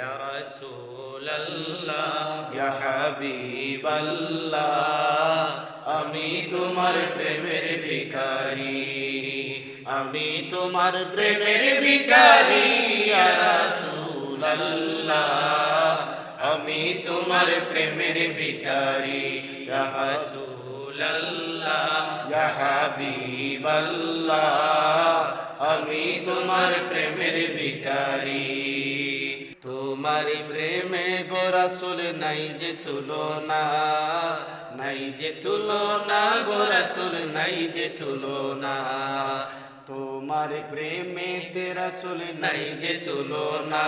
ইয়া ইয়া হাবিবাল্লাহ আমি তোমার প্রেমের ভিখারি। আমি তোমার প্রেমের ভিখারি, ইয়া রাসূলাল্লাহ আমি তোমার প্রেমের ভিখারি, ইয়া রাসূলাল্লাহ ইয়া হাবিবাল্লাহ আমি তোমার প্রেমের ভিখারি। তোমার প্রেমে গো রাসূল, নাই যে তুলনা, নাই যে তুলনা গো রাসূল, নাই যে তুলনা। তোমার প্রেমে তে রাসূল, নাই যে তুলনা,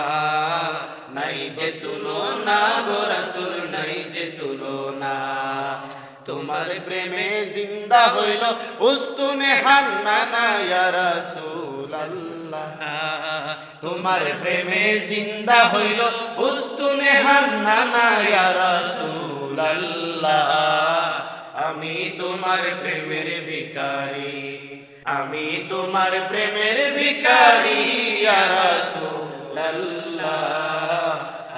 নাই যে তুলনা গো রাসূল, নাই যে তুলনা। তোমার প্রেমে জিন্দা হইল উস্তুনে হান্নানা, ইয়া রাসূলাল্লাহ। তোমার প্রেমে জিন্দা হইল উস্তুনে রাসূলাল্লাহ। আমি তোমার প্রেমের ভিখারি, আমি তোমার প্রেমের ভিখারি, ইয়া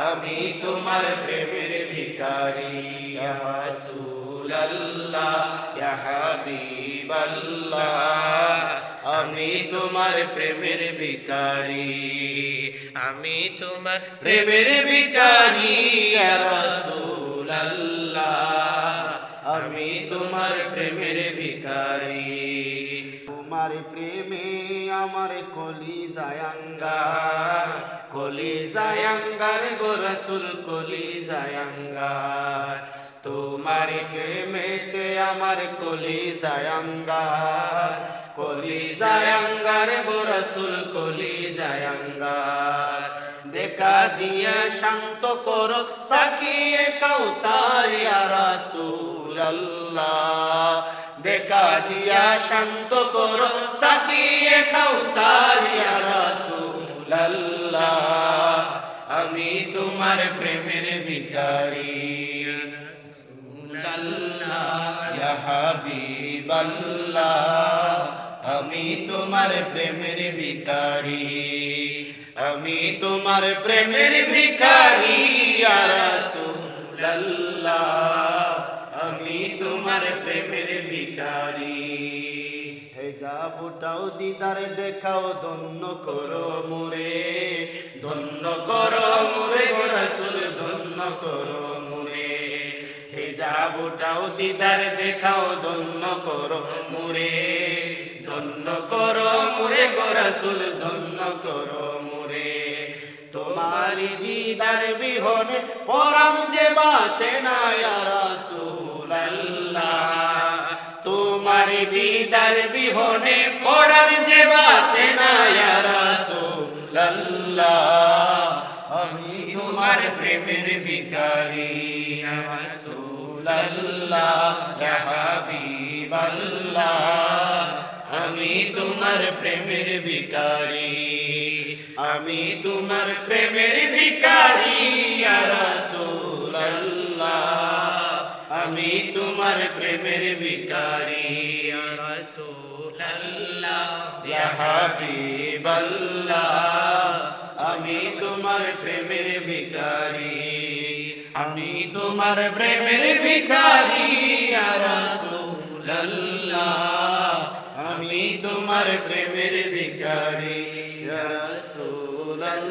আমি তোমার প্রেমের ভিখারি, ইয়া রাসূলাল্লাহ, ইয়া আমি তোমার প্রেমের ভিখারি। আমি তোমার প্রেমের ভিখারি, ইয়া রাসূলাল্লাহ। আমি তোমার প্রেমের ভিখারি। তোমার প্রেমে আমার কলি জায়াঙ্গার কলি জায়াঙ্গার গো রাসূল কলি জায়াঙ্গার তোমার প্রেমেতে আমার কলি জায়াঙ্গার কলি জায়াঙ্গার গো রাসূল কলি জায়াঙ্গার দেখা দিয়া শান্ত করো, সাকিয়ে কাউসার, ইয়া রাসূলাল্লাহ। দেখা দিয়া শান্ত করো, সাকিয়ে কাউসার, ইয়া রাসূলাল্লাহ। আমি তোমার প্রেমের ভিখারি। ইয়া হাবিবাল্লাহ। আমি তোমার প্রেমের ভিখারি, আমি তোমার প্রেমের রাসূলাল্লাহ। আমি তোমার প্রেমের ভিকারি হে যা বুটাও দিদার, দেখাও ধন্য করো মুরে, ধন্য করো মোরে রাসূল, ধন্য করো মুরে। হে যা বুটাও দিদার, দেখাও ধন্য করো মুরে। ধন্য করো মুরে গো রাসূল, ধন্য করো মুরে। তোমারি দিদার বিহনে পরাম যে বাঁচে না রাসূলাল্লাহ। তোমারি দিদার বিহনে পরাম যে বাঁচে না রাসূলাল্লাহ। আমি তোমার প্রেমের ইয়া রাসূলাল্লাহ, ইয়া হাবিবাল্লাহ। তোমার প্রেমের ভিখারি। আমি তোমার প্রেমের ভিখারি, ইয়া রাসূলাল্লাহ। আমি তোমার প্রেমের ভিখারি, ইয়া রাসূলাল্লাহ। ইয়া হাবিবাল্লাহ। আমি তোমার প্রেমের ভিখারি। আমি তোমার প্রেমের ভিখারি, ইয়া রাসূলাল্লাহ। আমি তোমার প্রেমের ভিখারি। রসুল্লাহ